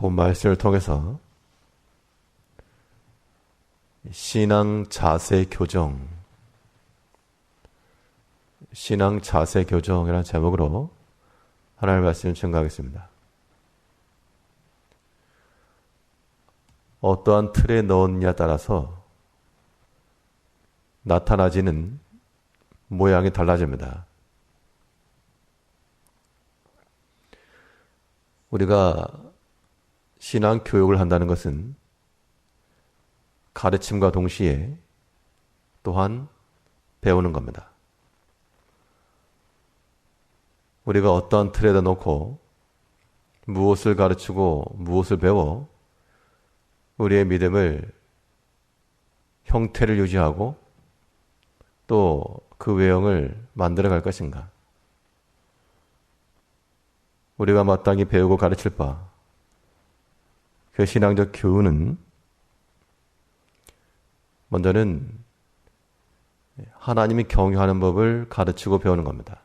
본 말씀을 통해서 신앙 자세 교정, 신앙 자세 교정이라는 제목으로 하나님의 말씀을 증가하겠습니다. 어떠한 틀에 넣었냐에 따라서 나타나지는 모양이 달라집니다. 우리가 신앙 교육을 한다는 것은 가르침과 동시에 또한 배우는 겁니다. 우리가 어떠한 틀에다 놓고 무엇을 가르치고 무엇을 배워 우리의 믿음을 형태를 유지하고 또 그 외형을 만들어 갈 것인가? 우리가 마땅히 배우고 가르칠 바, 그 신앙적 교훈은 먼저는 하나님이 경유하는 법을 가르치고 배우는 겁니다.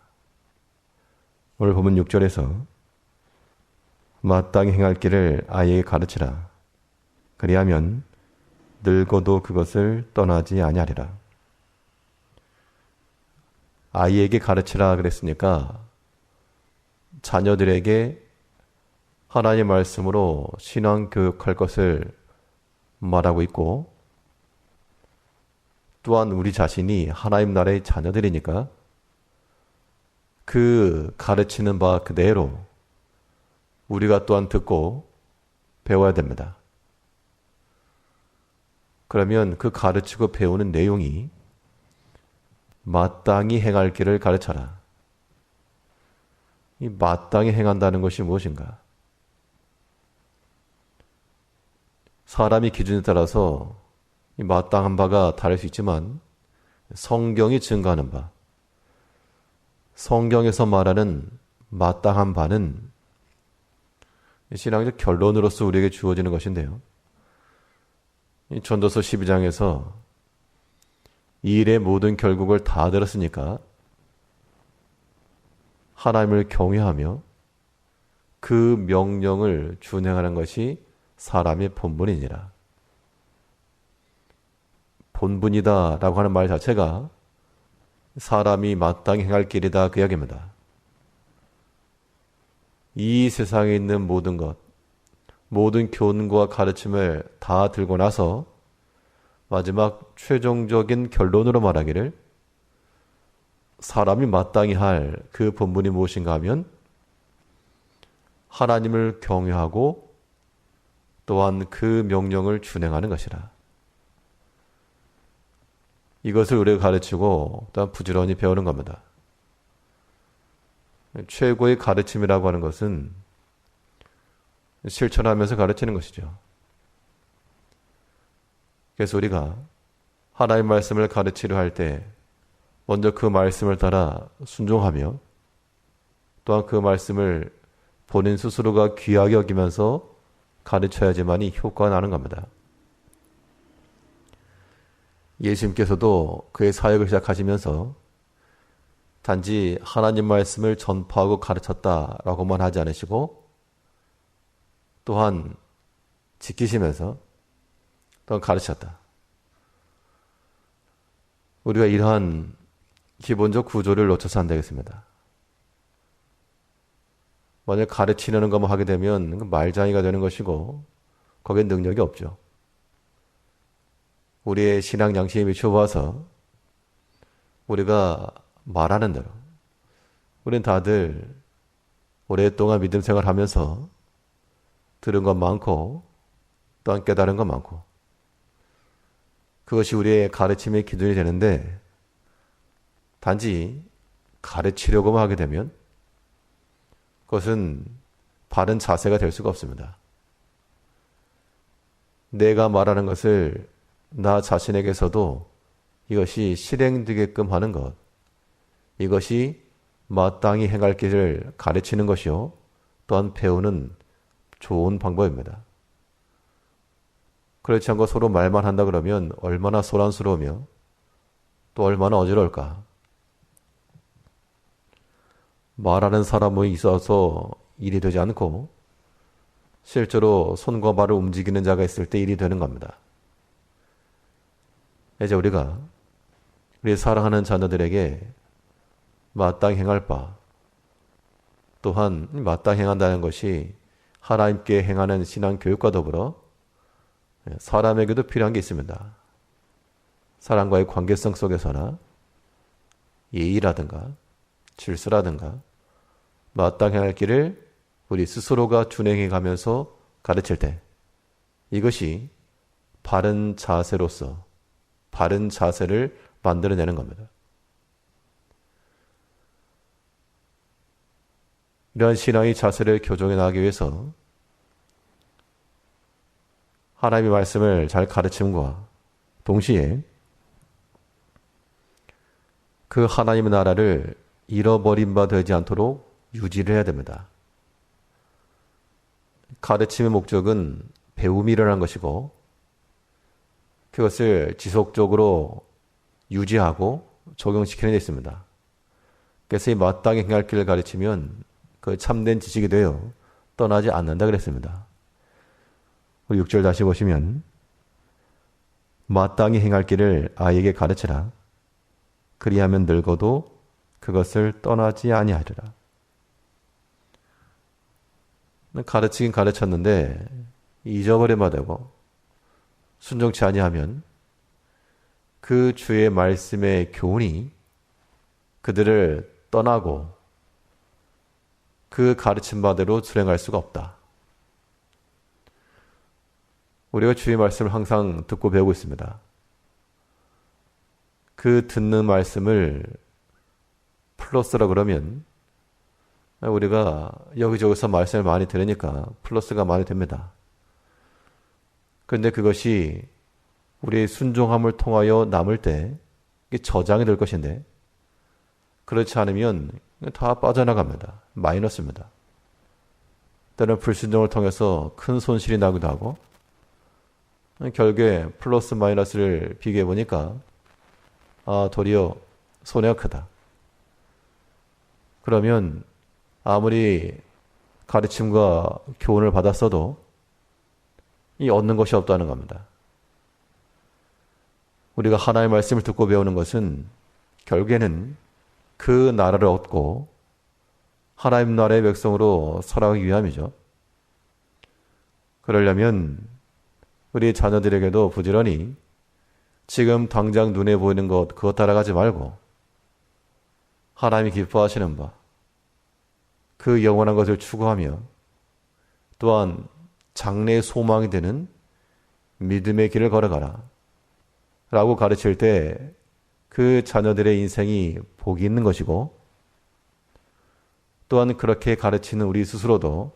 오늘 보면 6절에서 마땅히 행할 길을 아이에게 가르치라. 그리하면 늙어도 그것을 떠나지 아니하리라. 아이에게 가르치라 그랬으니까 자녀들에게 하나님 말씀으로 신앙 교육할 것을 말하고 있고 또한 우리 자신이 하나님 나라의 자녀들이니까 그 가르치는 바 그대로 우리가 또한 듣고 배워야 됩니다. 그러면 그 가르치고 배우는 내용이 마땅히 행할 길을 가르쳐라. 이 마땅히 행한다는 것이 무엇인가? 사람이 기준에 따라서 이 마땅한 바가 다를 수 있지만 성경이 증거하는 바, 성경에서 말하는 마땅한 바는 신앙적 결론으로서 우리에게 주어지는 것인데요. 전도서 12장에서 이 일의 모든 결국을 다 들었으니까 하나님을 경외하며 그 명령을 준행하는 것이 사람의 본분이니라. 본분이다 라고 하는 말 자체가 사람이 마땅히 행할 길이다 그 이야기입니다. 이 세상에 있는 모든 것, 모든 교훈과 가르침을 다 들고 나서 마지막 최종적인 결론으로 말하기를 사람이 마땅히 할 그 본분이 무엇인가 하면 하나님을 경외하고 또한 그 명령을 준행하는 것이라. 이것을 우리가 가르치고 또한 부지런히 배우는 겁니다. 최고의 가르침이라고 하는 것은 실천하면서 가르치는 것이죠. 그래서 우리가 하나님 말씀을 가르치려 할 때 먼저 그 말씀을 따라 순종하며 또한 그 말씀을 본인 스스로가 귀하게 여기면서 가르쳐야지만이 효과가 나는 겁니다. 예수님께서도 그의 사역을 시작하시면서 단지 하나님 말씀을 전파하고 가르쳤다라고만 하지 않으시고 또한 지키시면서 또한 가르쳤다. 우리가 이러한 기본적 구조를 놓쳐서 안 되겠습니다. 만약 가르치려는 것만 하게 되면 그 말장이가 되는 것이고 거기에 능력이 없죠. 우리의 신앙 양심이 좁아서 우리가 말하는 대로 우리는 다들 오랫동안 믿음 생활하면서 들은 것 많고 또한 깨달은 것 많고 그것이 우리의 가르침의 기준이 되는데 단지 가르치려고만 하게 되면 그 것은 바른 자세가 될 수가 없습니다. 내가 말하는 것을 나 자신에게서도 이것이 실행되게끔 하는 것, 이것이 마땅히 행할 길을 가르치는 것이요. 또한 배우는 좋은 방법입니다. 그렇지 않고 서로 말만 한다 그러면 얼마나 소란스러우며 또 얼마나 어지러울까. 말하는 사람이 있어서 일이 되지 않고 실제로 손과 발을 움직이는 자가 있을 때 일이 되는 겁니다. 이제 우리가 우리 사랑하는 자녀들에게 마땅히 행할 바, 또한 마땅히 행한다는 것이 하나님께 행하는 신앙 교육과 더불어 사람에게도 필요한 게 있습니다. 사람과의 관계성 속에서나 예의라든가 질서라든가 마땅히 할 길을 우리 스스로가 준행해 가면서 가르칠 때 이것이 바른 자세로서 바른 자세를 만들어내는 겁니다. 이러한 신앙의 자세를 교정해 나가기 위해서 하나님의 말씀을 잘 가르침과 동시에 그 하나님의 나라를 잃어버린 바 되지 않도록 유지를 해야 됩니다. 가르침의 목적은 배움이 일어난 것이고 그것을 지속적으로 유지하고 적용시키는 데 있습니다. 그래서 이 마땅히 행할 길을 가르치면 그 참된 지식이 되어 떠나지 않는다 그랬습니다. 우리 6절 다시 보시면 마땅히 행할 길을 아이에게 가르치라. 그리하면 늙어도 그것을 떠나지 아니하리라. 가르치긴 가르쳤는데 잊어버리면 되고 순종치 아니하면 그 주의 말씀의 교훈이 그들을 떠나고 그 가르침 바대로 수행할 수가 없다. 우리가 주의 말씀을 항상 듣고 배우고 있습니다. 그 듣는 말씀을 플러스라 그러면 우리가 여기저기서 말씀을 많이 들으니까 플러스가 많이 됩니다. 그런데 그것이 우리의 순종함을 통하여 남을 때 저장이 될 것인데 그렇지 않으면 다 빠져나갑니다. 마이너스입니다. 때는 불순종을 통해서 큰 손실이 나기도 하고 결국에 플러스 마이너스를 비교해 보니까 아 도리어 손해가 크다. 그러면 아무리 가르침과 교훈을 받았어도 이 얻는 것이 없다는 겁니다. 우리가 하나의 말씀을 듣고 배우는 것은 결국에는 그 나라를 얻고 하나님 나라의 백성으로 살아가기 위함이죠. 그러려면 우리 자녀들에게도 부지런히 지금 당장 눈에 보이는 것, 그것 따라가지 말고 하나님이 기뻐하시는 바, 그 영원한 것을 추구하며 또한 장래의 소망이 되는 믿음의 길을 걸어가라. 라고 가르칠 때 그 자녀들의 인생이 복이 있는 것이고 또한 그렇게 가르치는 우리 스스로도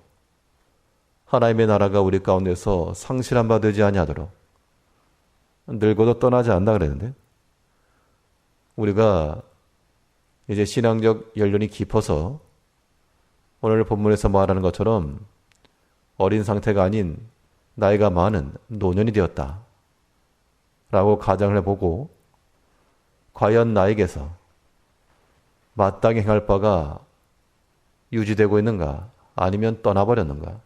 하나님의 나라가 우리 가운데서 상실한 바 되지 아니하도록 늙어도 떠나지 않는다 그랬는데 우리가 이제 신앙적 연륜이 깊어서 오늘 본문에서 말하는 것처럼 어린 상태가 아닌 나이가 많은 노년이 되었다. 라고 가정을 해보고 과연 나에게서 마땅히 행할 바가 유지되고 있는가 아니면 떠나버렸는가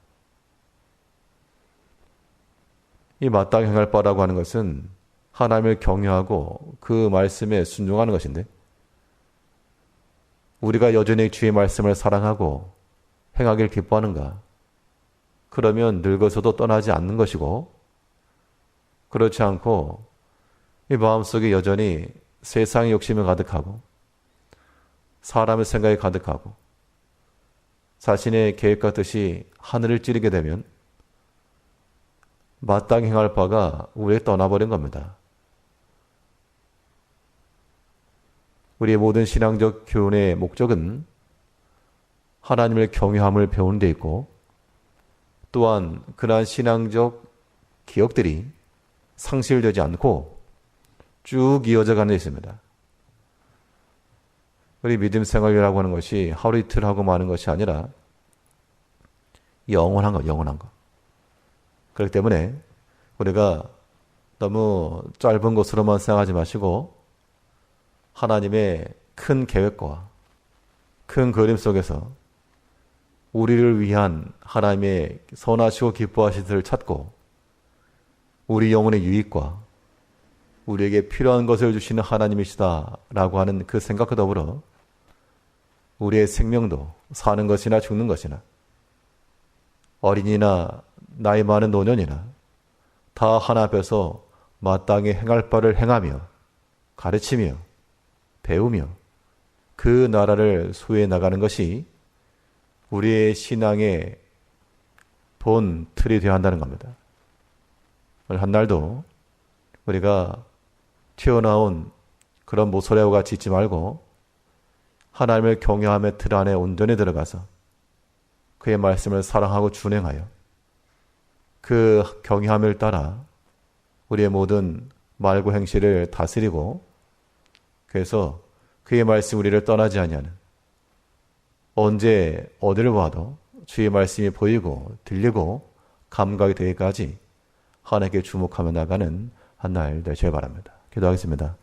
이 마땅히 행할 바라고 하는 것은 하나님을 경외하고 그 말씀에 순종하는 것인데 우리가 여전히 주의 말씀을 사랑하고 행하길 기뻐하는가? 그러면 늙어서도 떠나지 않는 것이고 그렇지 않고 이 마음속에 여전히 세상의 욕심이 가득하고 사람의 생각이 가득하고 자신의 계획 같듯이 하늘을 찌르게 되면 마땅히 행할 바가 우리에 떠나버린 겁니다. 우리의 모든 신앙적 교훈의 목적은 하나님을 경외함을 배우는 데 있고 또한 그러한 신앙적 기억들이 상실되지 않고 쭉 이어져 가는 데 있습니다. 우리 믿음 생활이라고 하는 것이 하루 이틀 하고 마는 것이 아니라 영원한 것, 영원한 것. 그렇기 때문에 우리가 너무 짧은 것으로만 생각하지 마시고 하나님의 큰 계획과 큰 그림 속에서 우리를 위한 하나님의 선하시고 기뻐하신 것을 찾고 우리 영혼의 유익과 우리에게 필요한 것을 주시는 하나님이시다라고 하는 그 생각과 더불어 우리의 생명도 사는 것이나 죽는 것이나 어린이나 나이 많은 노년이나 다 하나 앞에서 마땅히 행할 바를 행하며 가르치며 배우며 그 나라를 수해 나가는 것이 우리의 신앙의 본 틀이 되어야 한다는 겁니다. 한날도 우리가 튀어나온 그런 모서리와 같이 있지 말고 하나님을 경외함의 틀 안에 온전히 들어가서 그의 말씀을 사랑하고 준행하여 그 경외함을 따라 우리의 모든 말고 행실을 다스리고 그래서 그의 말씀 우리를 떠나지 아니하는 언제 어디를 봐도 주의 말씀이 보이고 들리고 감각이 되기까지 하나님께 주목하며 나가는 한 날 되시길 바랍니다. 기도하겠습니다.